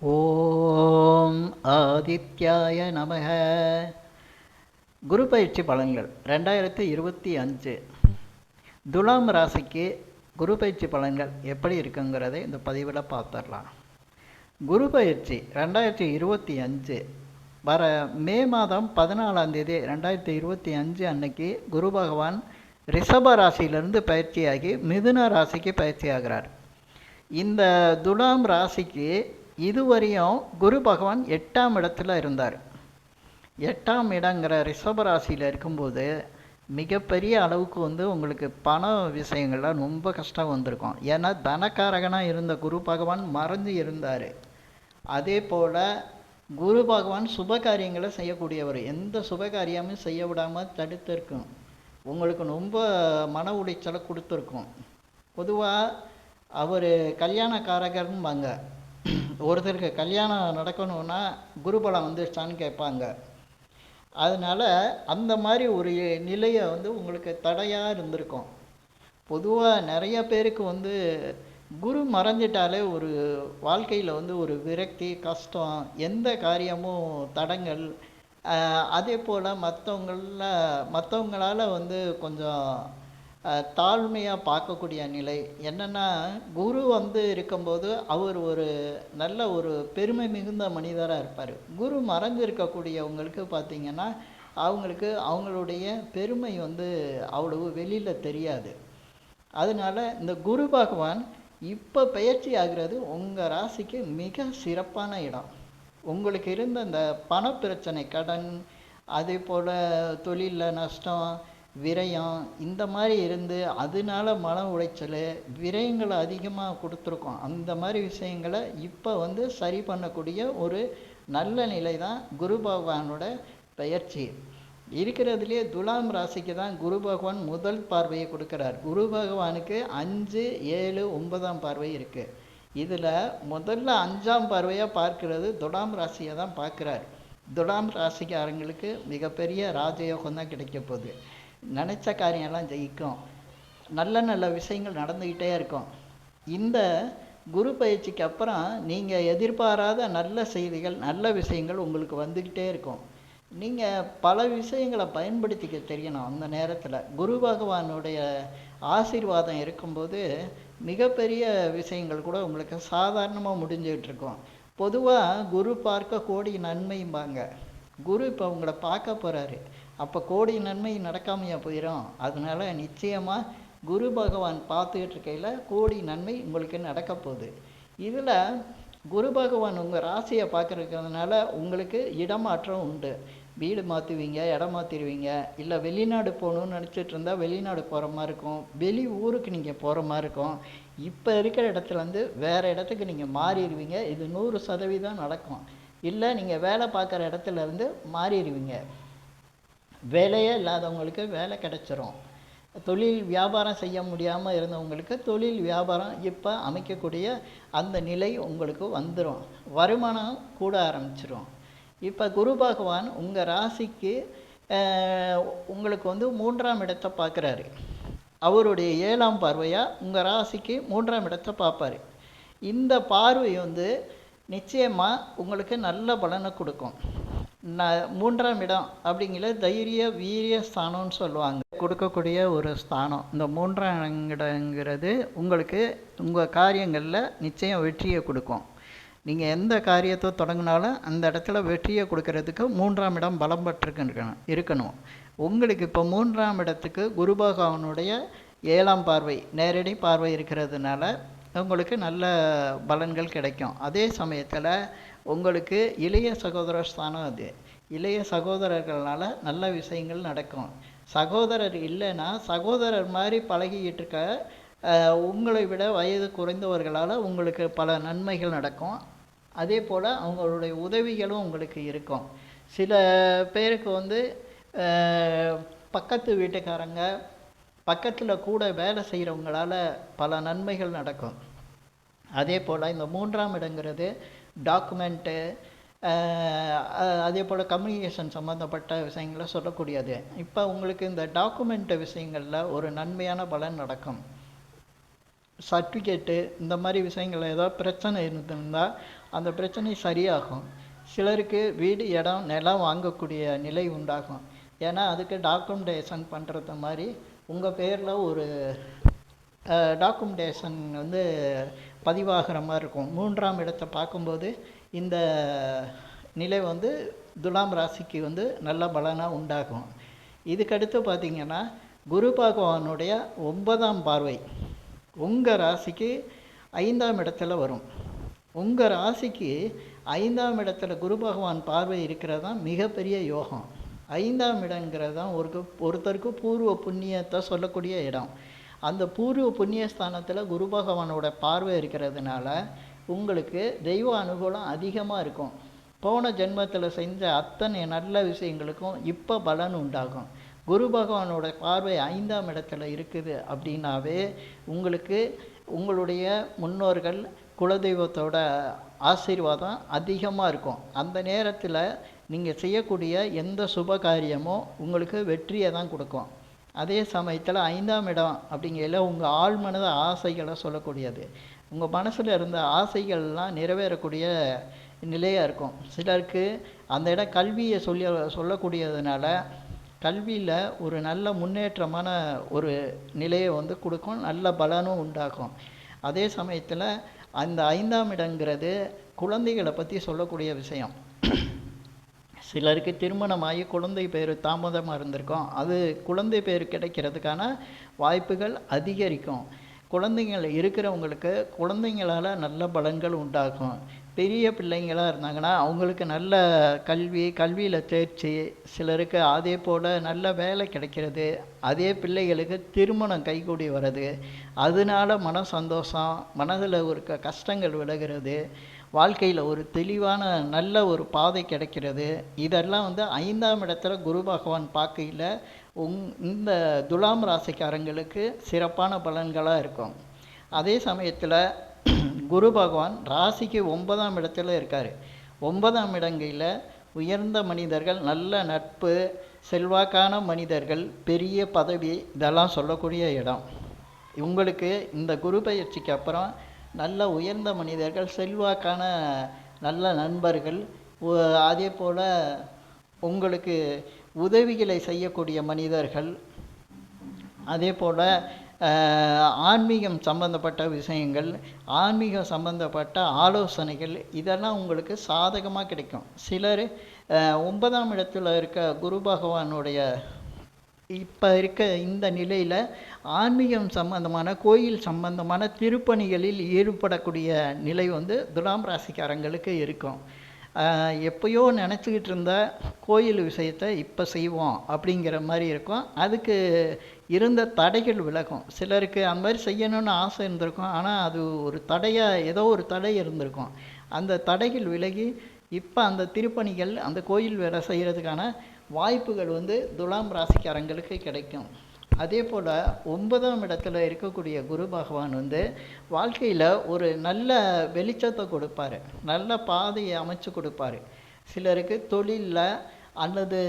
ஓம் ஆதித்யாய நமக. குரு பயிற்சி பலன்கள் ரெண்டாயிரத்தி இருபத்தி அஞ்சு. துலாம் ராசிக்கு குரு பயிற்சி பலன்கள் எப்படி இருக்குங்கிறதை இந்த பதிவில் பார்த்துடலாம் குரு பயிற்சி ரெண்டாயிரத்தி இருபத்தி அஞ்சு. வர மே மாதம் பதினாலாம் தேதி ரெண்டாயிரத்தி இருபத்தி அஞ்சு அன்னைக்கு குரு பகவான் ரிஷப ராசியிலிருந்து பயிற்சியாகி மிதுன ராசிக்கு பயிற்சி ஆகிறார் இந்த துலாம் ராசிக்கு இதுவரையும் குரு பகவான் எட்டாம் இடத்துல இருந்தார். எட்டாம் இடங்கிற ரிஷபராசியில் இருக்கும்போது மிகப்பெரிய அளவுக்கு வந்து உங்களுக்கு பண விஷயங்கள்லாம் ரொம்ப கஷ்டம் வந்திருக்கும். ஏன்னா தனக்காரகனாக இருந்த குரு பகவான் மறைஞ்சு இருந்தார். அதே போல் குரு பகவான் சுப காரியங்களை செய்யக்கூடியவர். எந்த சுப காரியமும் செய்ய விடாமல் தடுத்திருக்கும். உங்களுக்கு ரொம்ப மன உளைச்சலை கொடுத்துருக்கும். பொதுவாக அவர் கல்யாணக்காரகர்னுபாங்க ஒருத்தருக்கு கல்யாணம் நடக்கணும்னா குருபலம் வந்துருச்சான்னு கேட்பாங்க. அதனால் அந்த மாதிரி ஒரு நிலையை வந்து உங்களுக்கு தடையாக இருந்திருக்கும். பொதுவாக நிறைய பேருக்கு வந்து குரு மறைஞ்சிட்டாலே ஒரு வாழ்க்கையில் வந்து ஒரு விரக்தி கஷ்டம் எந்த காரியமும் தடங்கள் அதே போல் மற்றவங்கள மற்றவங்களால் வந்து கொஞ்சம் தாழ்மையாக பார்க்கக்கூடிய நிலை என்னென்னா குரு வந்து இருக்கும்போது அவர் ஒரு நல்ல ஒரு பெருமை மிகுந்த மனிதராக இருப்பார். குரு மறைஞ்சு இருக்கக்கூடியவங்களுக்கு பார்த்திங்கன்னா அவங்களுக்கு அவங்களுடைய பெருமை வந்து அவ்வளவு வெளியில் தெரியாது. அதனால் இந்த குரு பகவான் இப்போ பயிற்சி ஆகிறது உங்கள் ராசிக்கு மிக சிறப்பான இடம். உங்களுக்கு இருந்த இந்த பண பிரச்சனை கடன் அதே போல் தொழிலில் நஷ்டம் விரயம் இந்த மாதிரி இருந்து அதனால மன உளைச்சல் விரயங்களை அதிகமாக கொடுத்துருக்கோம். அந்த மாதிரி விஷயங்களை இப்போ வந்து சரி பண்ணக்கூடிய ஒரு நல்ல நிலை தான் குரு பகவானோட பயிற்சி இருக்கிறதுலே துலாம் ராசிக்கு தான் குரு பகவான் முதல் பார்வையை கொடுக்குறார். குரு பகவானுக்கு அஞ்சு ஏழு ஒன்பதாம் பார்வை இருக்குது இதில் முதல்ல அஞ்சாம் பார்வையாக பார்க்கிறது துலாம் ராசியை தான் பார்க்குறார். துலாம் ராசிக்காரங்களுக்கு மிகப்பெரிய ராஜயோகம் தான் கிடைக்க போகுது. நினச்ச காரியம்லாம் ஜெயிக்கும். நல்ல நல்ல விஷயங்கள் நடந்துக்கிட்டே இருக்கும். இந்த குரு பயிற்சிக்கு அப்புறம் நீங்கள் எதிர்பாராத நல்ல செய்திகள் நல்ல விஷயங்கள் உங்களுக்கு வந்துக்கிட்டே இருக்கும். நீங்கள் பல விஷயங்களை பயன்படுத்திக்க தெரியணும் அந்த நேரத்தில். குரு பகவானுடைய ஆசீர்வாதம் இருக்கும்போது மிகப்பெரிய விஷயங்கள் கூட உங்களுக்கு சாதாரணமாக முடிஞ்சுக்கிட்டு இருக்கும் பொதுவாக குரு பார்க்க கோடி நன்மைம்பாங்க. குரு இப்போ உங்களை பார்க்க போகிறாரு அப்போ கோடி நன்மை நடக்காமையாக போயிடும் அதனால நிச்சயமாக குரு பகவான் பார்த்துக்கிட்டு இருக்கையில் கோடி நன்மை உங்களுக்கு நடக்க போகுது. இதில் குரு பகவான் உங்கள் ராசியை பார்க்குறதுனால உங்களுக்கு இடமாற்றம் உண்டு. வீடு மாற்றுவீங்க இடம் மாற்றிடுவீங்க இல்லை வெளிநாடு போகணுன்னு நினச்சிட்டு இருந்தால் வெளிநாடு போகிற மாதிரி இருக்கும். வெளி ஊருக்கு நீங்கள் போகிற மாதிரி இருக்கும். இப்போ இருக்கிற இடத்துலேருந்து வேறு இடத்துக்கு நீங்கள் மாறிடுவீங்க. இது நூறு சதவீதம் நடக்கும். இல்லை நீங்கள் வேலை பார்க்குற இடத்துலேருந்து மாறிடுவீங்க. வேலையே இல்லாதவங்களுக்கு வேலை கிடச்சிரும். தொழில் வியாபாரம் செய்ய முடியாமல் இருந்தவங்களுக்கு தொழில் வியாபாரம் இப்போ அமைக்கக்கூடிய அந்த நிலை உங்களுக்கு வந்துடும் வருமானம் கூட ஆரம்பிச்சிடும் இப்போ குரு பகவான் உங்கள் ராசிக்கு உங்களுக்கு வந்து மூன்றாம் இடத்தை பார்க்குறாரு. அவருடைய ஏழாம் பார்வையாக உங்கள் ராசிக்கு மூன்றாம் இடத்தை பார்ப்பார். இந்த பார்வை வந்து நிச்சயமாக உங்களுக்கு நல்ல பலனை கொடுக்கும். ந மூன்றாம் இடம் அப்படிங்கிற தைரிய வீரிய ஸ்தானம்னு சொல்லுவாங்க. கொடுக்கக்கூடிய ஒரு ஸ்தானம். இந்த மூன்றாம் இடங்கிறது உங்களுக்கு உங்கள் காரியங்களில் நிச்சயம் வெற்றியை கொடுக்கும். நீங்கள் எந்த காரியத்தை தொடங்கினாலும் அந்த இடத்துல வெற்றியை கொடுக்கறதுக்கு மூன்றாம் இடம் பலம் பட்டிருக்கணும் இருக்கணும். உங்களுக்கு இப்போ மூன்றாம் இடத்துக்கு குரு பகவானுடைய ஏழாம் பார்வை நேரடி பார்வை இருக்கிறதுனால உங்களுக்கு நல்ல பலன்கள் கிடைக்கும். அதே சமயத்தில் உங்களுக்கு இளைய சகோதர ஸ்தானம் அது. இளைய சகோதரர்களால் நல்ல விஷயங்கள் நடக்கும். சகோதரர் இல்லைன்னா சகோதரர் மாதிரி பழகிக்கிட்டு இருக்க உங்களை விட வயது குறைந்தவர்களால் உங்களுக்கு பல நன்மைகள் நடக்கும். அதே போல் அவங்களுடைய உதவிகளும் உங்களுக்கு இருக்கும். சில பேருக்கு வந்து பக்கத்து வீட்டுக்காரங்க பக்கத்தில் கூட வேலை செய்கிறவங்களால பல நன்மைகள் நடக்கும். அதே போல் இந்த மூன்றாம் இடங்கிறது டாக்குமெண்ட்டு அதே போல் கம்யூனிகேஷன் சம்மந்தப்பட்ட விஷயங்களை சொல்லக்கூடியது. இப்போ உங்களுக்கு இந்த டாக்குமெண்ட் விஷயங்களில் ஒரு நன்மையான பலன் நடக்கும். சர்டிஃபிகேட்டு இந்த மாதிரி விஷயங்கள் ஏதாவது பிரச்சனை இருந்திருந்தால் அந்த பிரச்சனை சரியாகும். சிலருக்கு வீடு இடம் நிலம் வாங்கக்கூடிய நிலை உண்டாகும். ஏன்னா அதுக்கு டாக்குமெண்டேஷன் பண்ணுறது மாதிரி உங்கள் பேரில் ஒரு டாக்குமெண்டேஷன் வந்து பதிவாகிற மாதிரி இருக்கும். மூன்றாம் இடத்தை பார்க்கும்போது இந்த நிலை வந்து துலாம் ராசிக்கு வந்து நல்ல பலனாக உண்டாகும். இதுக்கடுத்து பார்த்தீங்கன்னா குரு பகவானுடைய ஒன்பதாம் பார்வை உங்கள் ராசிக்கு ஐந்தாம் இடத்துல வரும். உங்கள் ராசிக்கு ஐந்தாம் இடத்துல குரு பகவான் பார்வை இருக்கிறது தான் மிகப்பெரிய யோகம். ஐந்தாம் இடங்கிறது தான் ஒரு ஒருத்தருக்கு பூர்வ புண்ணியத்தை சொல்லக்கூடிய இடம். அந்த பூர்வ புண்ணிய ஸ்தானத்தில் குரு பகவானோட பார்வை இருக்கிறதுனால உங்களுக்கு தெய்வ அனுகூலம் அதிகமாக இருக்கும். போன ஜென்மத்தில் செஞ்ச அத்தனை நல்ல விஷயங்களுக்கும் இப்போ பலன் உண்டாகும். குரு பகவானோட பார்வை ஐந்தாம் இடத்துல இருக்குது அப்படின்னாவே உங்களுக்கு உங்களுடைய முன்னோர்கள் குலதெய்வத்தோட ஆசீர்வாதம் அதிகமாக இருக்கும். அந்த நேரத்தில் நீங்கள் செய்யக்கூடிய எந்த சுப காரியமும் உங்களுக்கு வெற்றியை தான் கொடுக்கும். அதே சமயத்தில் ஐந்தாம் இடம் அப்படிங்கையில் உங்கள் ஆழ்மனத ஆசைகளை சொல்லக்கூடியது. உங்கள் மனசில் இருந்த ஆசைகள்லாம் நிறைவேறக்கூடிய நிலையாக இருக்கும். சிலருக்கு அந்த இடம் கல்வியை சொல்லி சொல்லக்கூடியதுனால கல்வியில் ஒரு நல்ல முன்னேற்றமான ஒரு நிலையை வந்து கொடுக்கும் நல்ல பலனும் உண்டாகும். அதே சமயத்தில் அந்த ஐந்தாம் இடங்கிறது குழந்தைகளை பற்றி சொல்லக்கூடிய விஷயம். சிலருக்கு திருமணமாகி குழந்தை பேர் தாமதமாக இருந்திருக்கும். அது குழந்தை பேர் கிடைக்கிறதுக்கான வாய்ப்புகள் அதிகரிக்கும். குழந்தைங்கள் இருக்கிறவங்களுக்கு குழந்தைங்களால் நல்ல பலன்கள் உண்டாகும். பெரிய பிள்ளைங்களாக இருந்தாங்கன்னா அவங்களுக்கு நல்ல கல்வி கல்வியில் தேர்ச்சி சிலருக்கு அதே போல் நல்ல வேலை கிடைக்கிறது. அதே பிள்ளைகளுக்கு திருமணம் கைகூடி வர்றது. அதனால மன சந்தோஷம் மனதில் ஒரு க கஷ்டங்கள் விலகிறது. வாழ்க்கையில் ஒரு தெளிவான நல்ல ஒரு பாதை கிடைக்கிறது. இதெல்லாம் வந்து ஐந்தாம் இடத்துல குரு பகவான் பார்க்கையில் உங் இந்த துலாம் ராசிக்காரங்களுக்கு சிறப்பான பலன்களாக இருக்கும். அதே சமயத்தில் குரு பகவான் ராசிக்கு ஒன்பதாம் இடத்துல இருக்கார். ஒன்பதாம் இடங்கையில் உயர்ந்த மனிதர்கள் நல்ல நட்பு செல்வாக்கான மனிதர்கள் பெரிய பதவி இதெல்லாம் சொல்லக்கூடிய இடம். உங்களுக்கு இந்த குரு பயிற்சிக்கு அப்புறம் நல்ல உயர்ந்த மனிதர்கள் செல்வாக்கான நல்ல நண்பர்கள் அதே போல் உங்களுக்கு உதவிகளை செய்யக்கூடிய மனிதர்கள் அதே போல் ஆன்மீகம் சம்பந்தப்பட்ட விஷயங்கள் ஆன்மீகம் சம்பந்தப்பட்ட ஆலோசனைகள் இதெல்லாம் உங்களுக்கு சாதகமாக கிடைக்கும். சிலர் ஒன்பதாம் இடத்துல இருக்க குரு பகவானுடைய இப்போ இருக்க இந்த நிலையில் ஆன்மீகம் சம்பந்தமான கோயில் சம்பந்தமான திருப்பணிகளில் ஈடுபடக்கூடிய நிலை வந்து துலாம் ராசிக்காரங்களுக்கு இருக்கும். எப்பயோ நினச்சிக்கிட்டு இருந்த கோயில் விஷயத்தை இப்போ செய்வோம் அப்படிங்கிற மாதிரி இருக்கும். அதுக்கு இருந்த தடைகள் விலகும். சிலருக்கு அந்த மாதிரி செய்யணும்னு ஆசை இருந்திருக்கும். ஆனால் அது ஒரு தடையாக ஏதோ ஒரு தடை இருந்திருக்கும். அந்த தடைகள் விலகி இப்போ அந்த திருப்பணிகள் அந்த கோயில் வேலை செய்கிறதுக்கான வாய்ப்புகள் வந்து துலாம் ராசிக்காரங்களுக்கு கிடைக்கும். அதே போல் ஒன்பதாம் இடத்துல இருக்கக்கூடிய குரு பகவான் வந்து வாழ்க்கையில் ஒரு நல்ல வெளிச்சத்தை கொடுப்பாரு. நல்ல பாதையை அமைச்சு கொடுப்பாரு. சிலருக்கு தொழிலில் அல்லது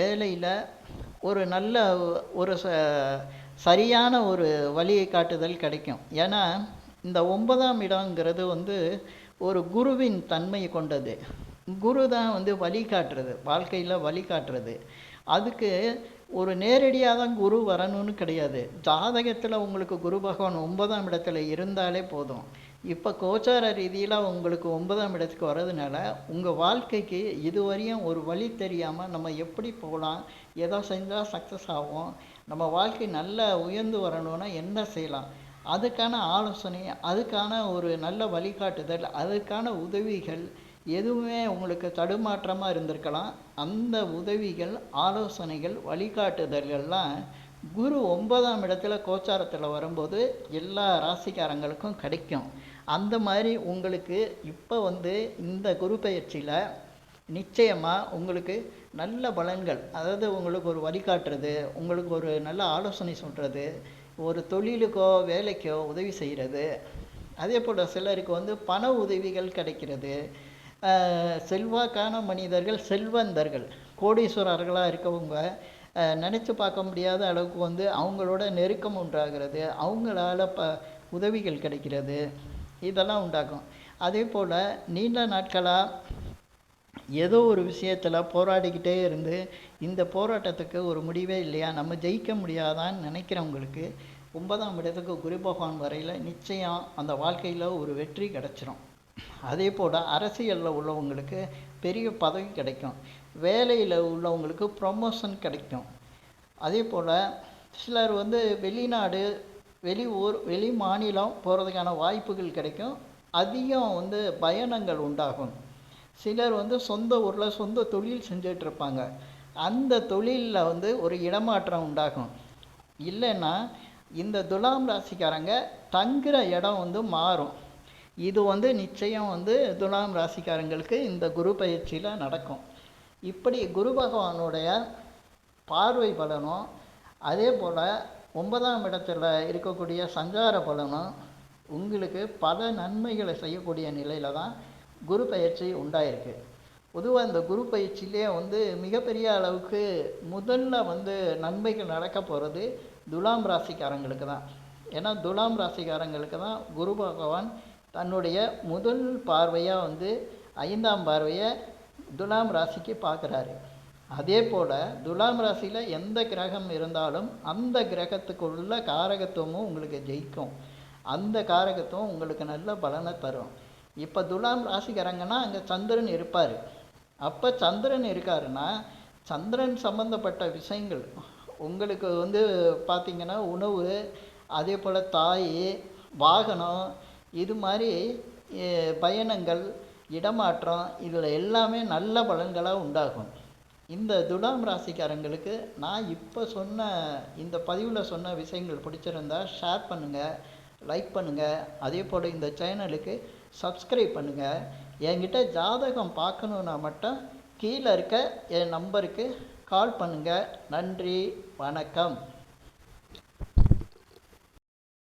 வேலையில் ஒரு நல்ல ஒரு ச சரியான ஒரு வழியை காட்டுதல் கிடைக்கும். ஏன்னா இந்த ஒன்பதாம் இடங்கிறது வந்து ஒரு குருவின் தன்மை கொண்டது. குரு தான் வந்து வழி காட்டுறது வாழ்க்கையில் வழி காட்டுறது. அதுக்கு ஒரு நேரடியாக தான் குரு வரணும்னு கிடையாது. ஜாதகத்தில் உங்களுக்கு குரு பகவான் ஒன்பதாம் இடத்துல இருந்தாலே போதும். இப்போ கோச்சார ரீதியில் உங்களுக்கு ஒன்பதாம் இடத்துக்கு வர்றதுனால உங்கள் வாழ்க்கைக்கு இதுவரையும் ஒரு வழி தெரியாமல் நம்ம எப்படி போகலாம் எதோ செஞ்சால் சக்ஸஸ் ஆகும் நம்ம வாழ்க்கை நல்லா உயர்ந்து வரணும்னா என்ன செய்யலாம் அதுக்கான ஆலோசனை அதுக்கான ஒரு நல்ல வழிகாட்டுதல் அதுக்கான உதவிகள் எதுவுமே உங்களுக்கு தடுமாற்றமாக இருந்திருக்கலாம். அந்த உதவிகள் ஆலோசனைகள் வழிகாட்டுதல்கள்லாம் குரு ஒன்பதாம் இடத்துல கோச்சாரத்தில் வரும்போது எல்லா ராசிக்காரங்களுக்கும் கிடைக்கும். அந்த மாதிரி உங்களுக்கு இப்போ வந்து இந்த குரு பயிற்சியில் நிச்சயமாக உங்களுக்கு நல்ல பலன்கள் அதாவது உங்களுக்கு ஒரு வழிகாட்டுறது உங்களுக்கு ஒரு நல்ல ஆலோசனை சொல்கிறது ஒரு தொழிலுக்கோ வேலைக்கோ உதவி செய்கிறது அதே போல் சிலருக்கு வந்து பண உதவிகள் கிடைக்கிறது செல்வாக்கான மனிதர்கள் செல்வந்தர்கள். கோடீஸ்வரர்களாக இருக்கவங்க நினச்சி பார்க்க முடியாத அளவுக்கு வந்து அவங்களோட நெருக்கம் உண்டாகிறது. அவங்களால ப உதவிகள் கிடைக்கிறது. இதெல்லாம் உண்டாகும். அதே போல் நீண்ட நாட்களாக ஏதோ ஒரு விஷயத்தில் போராடிக்கிட்டே இருந்து இந்த போராட்டத்துக்கு ஒரு முடிவே இல்லையா? நம்ம ஜெயிக்க முடியாதான்னு நினைக்கிறவங்களுக்கு ஒன்பதாம் இடத்துக்கு குரு பகவான் வரையில் நிச்சயம் அந்த வாழ்க்கையில் ஒரு வெற்றி கிடச்சிரும். அதே போல் அரசியலில் உள்ளவங்களுக்கு பெரிய பதவி கிடைக்கும். வேலையில் உள்ளவங்களுக்கு ப்ரொமோஷன் கிடைக்கும். அதே போல் சிலர் வந்து வெளிநாடு வெளி ஊர் வெளி மாநிலம் போகிறதுக்கான வாய்ப்புகள் கிடைக்கும். அதிகம் வந்து பயணங்கள் உண்டாகும். சிலர் வந்து சொந்த ஊரில் சொந்த தொழில் செஞ்சிட்ருப்பாங்க அந்த தொழிலில் வந்து ஒரு இடமாற்றம் உண்டாகும். இல்லைன்னா இந்த துலாம் ராசிக்காரங்க தங்குற இடம் வந்து மாறும். இது வந்து நிச்சயம் வந்து துலாம் ராசிக்காரங்களுக்கு இந்த குரு பயிற்சியில் நடக்கும். இப்படி குரு பகவானுடைய பார்வை பலனும் அதே போல் ஒன்பதாம் இடத்துல இருக்கக்கூடிய சஞ்சார பலனும் உங்களுக்கு பல நன்மைகளை செய்யக்கூடிய நிலையில் தான் குரு பயிற்சி உண்டாயிருக்கு. பொதுவாக இந்த குரு பயிற்சியிலே வந்து மிகப்பெரிய அளவுக்கு முதல்ல வந்து நன்மைகள் நடக்க போகிறது துலாம் ராசிக்காரங்களுக்கு தான். ஏன்னா துலாம் ராசிக்காரங்களுக்கு தான் குரு பகவான் தன்னுடைய முதல் பார்வையாக வந்து ஐந்தாம் பார்வையை துலாம் ராசிக்கு பார்க்குறாரு. அதே போல் துலாம் ராசியில் எந்த கிரகம் இருந்தாலும் அந்த கிரகத்துக்குள்ள காரகத்துவமும் உங்களுக்கு ஜெயிக்கும். அந்த காரகத்துவம் உங்களுக்கு நல்ல பலனை தரும். இப்போ துலாம் ராசிக்காரங்கன்னா அங்கே சந்திரன் இருப்பார். அப்போ சந்திரன் இருக்காருன்னா சந்திரன் சம்பந்தப்பட்ட விஷயங்கள் உங்களுக்கு வந்து பார்த்திங்கன்னா உணவு அதே போல் தாய் வாகனம் இது மாதிரி பயணங்கள் இடமாற்றம் இதில் எல்லாமே நல்ல பலன்களாக உண்டாகும். இந்த துலாம் ராசிக்காரங்களுக்கு நான் இப்போ சொன்ன இந்த பதிவில் சொன்ன விஷயங்கள் பிடிச்சிருந்தா ஷேர் பண்ணுங்கள் லைக் பண்ணுங்கள் அதே போல் இந்த சேனலுக்கு சப்ஸ்கிரைப் பண்ணுங்கள் என்கிட்ட ஜாதகம் பார்க்கணுன்னா மட்டும் கீழே இருக்க என் நம்பருக்கு கால் பண்ணுங்கள் நன்றி வணக்கம்.